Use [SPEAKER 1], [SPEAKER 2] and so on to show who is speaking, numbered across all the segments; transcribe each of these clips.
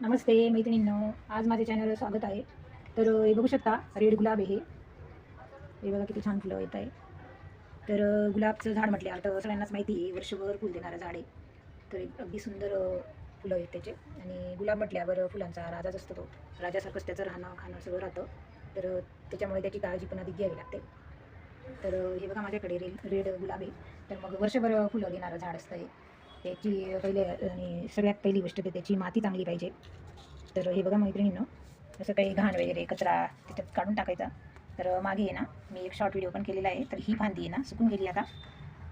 [SPEAKER 1] नमस्ते मैत्रिणींनो. आज माझ्या चॅनलवर स्वागत आहे. तर हे बघू शकता रेड गुलाब आहे हे. हे बघा किती छान फुलं येत आहे. तर गुलाबचं झाड म्हटल्यावर तर सगळ्यांनाच माहिती आहे वर्षभर फुल देणारं झाड आहे. तर एक अगदी सुंदर फुलं आहेत त्याचे. आणि गुलाब म्हटल्यावर फुलांचा राजाच असतो तो. राजासारखंच त्याचं राहणं खाणं सगळं राहतं. तर त्याच्यामुळे त्याची काळजी पण अधिक घ्यावी लागते. तर हे बघा माझ्याकडे रेड रेड गुलाब आहे. तर मग वर्षभर फुलं देणारं झाड असतं हे. त्याची पहिले आणि सगळ्यात पहिली गोष्ट तर त्याची माती चांगली पाहिजे. तर हे बघा मैत्रिणींनो जसं काही घाण वगैरे कचरा त्याच्यात काढून टाकायचा. तर मागे आहे ना मी एक शॉर्ट व्हिडिओ पण केलेला आहे. तर ही फांदी आहे ना सुकून गेली आता.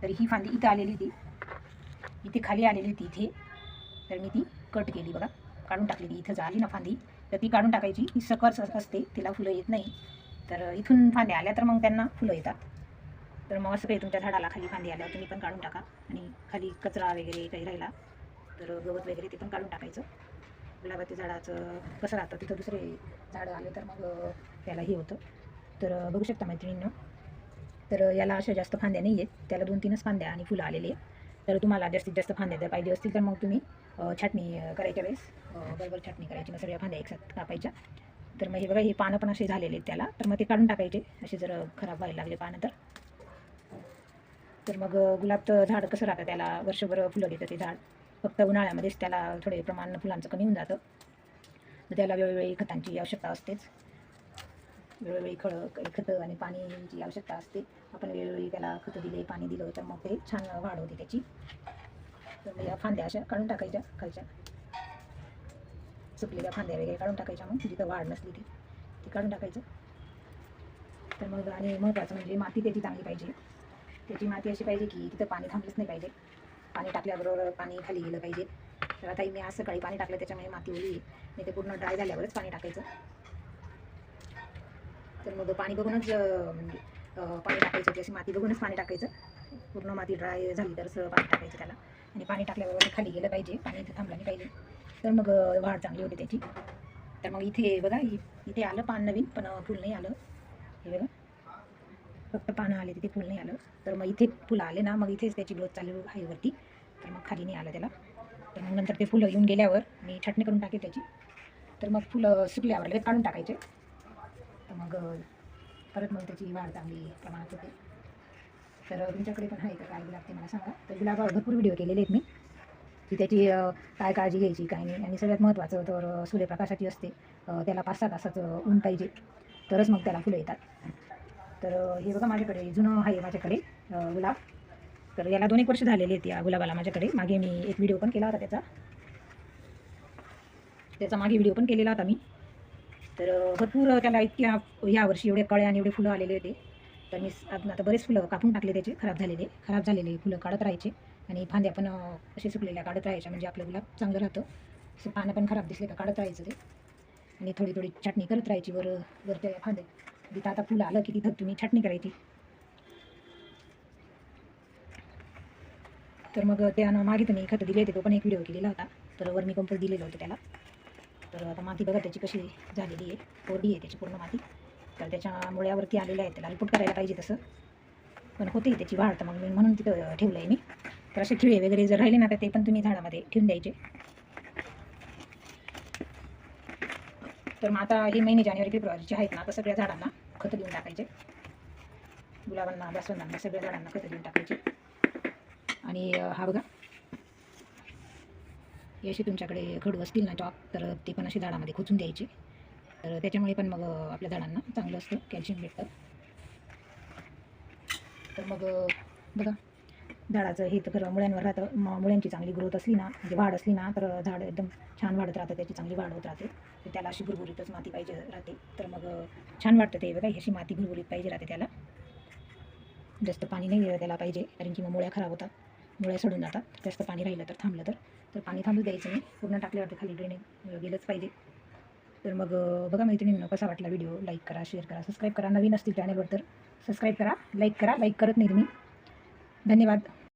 [SPEAKER 1] तर ही फांदी इथं आलेली होती. इथे खाली आलेली होती इथे. तर मी ती कट केली बघा. काढून टाकली ती. इथं झाली ना फांदी. तर ती काढून टाकायची. ही सकर्स असते. तिला फुलं येत नाही. तर इथून फांद्या आल्या तर मग त्यांना फुलं येतात. तर मग असं काही तुमच्या झाडाला खाली फांदी आल्यावर तुम्ही पण काढून टाका. आणि खाली कचरा वगैरे काही राहिला तर गवत वगैरे ते पण काढून टाकायचं. गुलाबाच्या झाडाचं कसं राहतं तिथं दुसरे झाडं आले तर मग त्याला हे होतं. तर बघू शकता मैत्रिणींना. तर याला अशा जास्त फांद्या नाही आहेत. त्याला दोन तीनच फांद्या आणि फुलं आलेली आहेत. तर तुम्हाला जास्तीत जास्त फांद्या जर पाहिजे असतील तर मग तुम्ही छाटणी करायच्या वेळेस बरोबर छाटणी करायची. मग सगळ्या फांद्या एकसाथ कापायच्या. तर मग हे बघा हे पानं पण असे झालेले आहेत त्याला. तर मग ते काढून टाकायचे. असे जर खराब व्हायला लागले पानं तर. तर मग गुलाबचं झाड कसं राहतं त्याला? वर्षभर फुलं देतं ते झाड. फक्त उन्हाळ्यामध्येच त्याला थोडे प्रमाण फुलांचं कमी होऊन जातं. तर त्याला वेळोवेळी खतांची आवश्यकता असतेच. वेळोवेळी खळं खतं आणि पाणीची आवश्यकता असते. आपण वेळोवेळी त्याला खतं दिले पाणी दिलं तर मग ते छान वाढ होते त्याची. तर या फांद्या अशा काढून टाकायच्या खालच्या. सुकलेल्या फांद्या वगैरे काढून टाकायच्या मग जिथं वाढ नसली ती ती काढून टाकायचं. तर मग आणि महत्त्वाचं म्हणजे माती त्याची चांगली पाहिजे. त्याची माती अशी पाहिजे की तिथं पाणी थांबलंच नाही पाहिजे. पाणी टाकल्याबरोबर पाणी खाली गेलं पाहिजे. तर आता मी आज सकाळी पाणी टाकलं त्याच्यामुळे माती ओली आहे. ते पूर्ण ड्राय झाल्यावरच पाणी टाकायचं. तर मग पाणी बघूनच म्हणजे पाणी टाकायचं. की अशी माती बघूनच पाणी टाकायचं. पूर्ण माती ड्राय झाली तरच पाणी टाकायचं त्याला. आणि पाणी टाकल्याबरोबर खाली गेलं पाहिजे. पाणी इथं थांबलं नाही पाहिजे. तर मग वाढ चांगली होते त्याची. तर मग इथे बघा इथे आलं पान नवीन पण फुल नाही आलं. पानं आले तिथे फुल नाही आलं. तर मग इथे फुलं आले ना मग इथेच त्याची ग्रोथ चालू आहे वरती. तर मग खाली नाही आलं त्याला. तर मग नंतर ते फुलं येऊन गेल्यावर मी छाटणी करून टाकेल त्याची. तर मग फुलं सुकल्यावर लगेच काढून टाकायचे. तर मग परत मग त्याची वाढ चांगली प्रमाणात होते. तर तुमच्याकडे पण आहे का? काय गुलाब ते मला सांगा. तर गुलाबावर भरपूर व्हिडिओ केलेले आहेत मी. की त्याची काय काळजी घ्यायची काय नाही. आणि सगळ्यात महत्त्वाचं तर सूर्यप्रकाशाची असते. त्याला पाच सहा तासाचं ऊन पाहिजे. तरच मग त्याला फुलं येतात. तर हे बघा माझ्याकडे जुनं आहे माझ्याकडे गुलाब. तर याला दोन एक वर्ष झालेले आहेत या गुलाबाला माझ्याकडे. मागे मी एक व्हिडिओ पण केला होता त्याचा. त्याचा मागे व्हिडिओ पण केलेला होता मी. तर भरपूर त्याला इतक्या ह्या वर्षी एवढे कळे आणि एवढे फुलं आलेले होते. तर मी आता बरेच फुलं कापून टाकले त्याचे खराब झालेले खराब झालेले फुलं काढत राहायचे. आणि फांद्या पण असे सुकलेल्या काढत राहायच्या. म्हणजे आपलं गुलाब चांगलं राहतं. असं पानं पण खराब दिसले का काढत राहायचं ते. आणि थोडी थोडी छाटणी करत राहायची वर वरच्या फांद्या. तिथं आता फुलं आलं की तिथं तुम्ही छाटणी करायची. तर मग त्यानं मागे तुम्ही खतं दिले होते तो पण एक व्हिडिओ केलेला होता. तर वर्मी कंपोस्ट दिलेलं होतं त्याला. तर आता माती बघा त्याची कशी झालेली आहे. कोरडी आहे त्याची पूर्ण माती. तर त्याच्या मुळ्यावरती आलेल्या आहेत त्याला रिपोर्ट करायला पाहिजे तसं. पण होते त्याची वाढ तर मग मी म्हणून तिथं ठेवलं आहे मी. तर असे खिळे वगैरे जर राहिले ना तर ते पण तुम्ही झाडामध्ये ठेवून द्यायचे. तर मग आता हे महिने जानेवारी फेब्रुवारीचे आहेत ना आता सगळ्या झाडांना. खतं देऊन टाकायचे. गुलाबांना जास्वंदांना सगळ्या झाडांना खतं देऊन टाकायचे. आणि हा बघा. हे असे तुमच्याकडे खडू असतील ना चॉक तर ते पण असे झाडामध्ये खोचून द्यायचे. तर त्याच्यामुळे पण मग आपल्या झाडांना चांगलं असतं कॅल्शियम भेटतं. तर मग बघा. झाडाचं हे तर खरं मुळ्यांवर राहतं. म- मुळ्यांची चांगली ग्रोथ असली ना म्हणजे वाढ असली ना तर झाड एकदम छान वाढत राहतं. त्याची चांगली वाढ होत राहते. तर त्याला अशी भुरभुरीतच माती पाहिजे राहते. तर मग छान वाटतं ते बघा. अशी माती भुरभुरीत पाहिजे राहते त्याला. जास्त पाणी नाही दिलं त्याला पाहिजे कारण की मग मुळ्या खराब होतात. मुळ्या सोडून जातात. जास्त पाणी राहिलं तर थांबलं तर. तर पाणी थांबू द्यायचं नाही. पूर्ण टाकल्यावरती खाली ड्रेनेज गेलंच पाहिजे. तर मग बघा मैत्रिणींना कसा वाटला व्हिडिओ लाईक करा शेअर करा सबस्क्राईब करा. नवीन असतील चॅनलवर तर सबस्क्राईब करा लाईक करा. लाईक करत नाही तुम्ही. धन्यवाद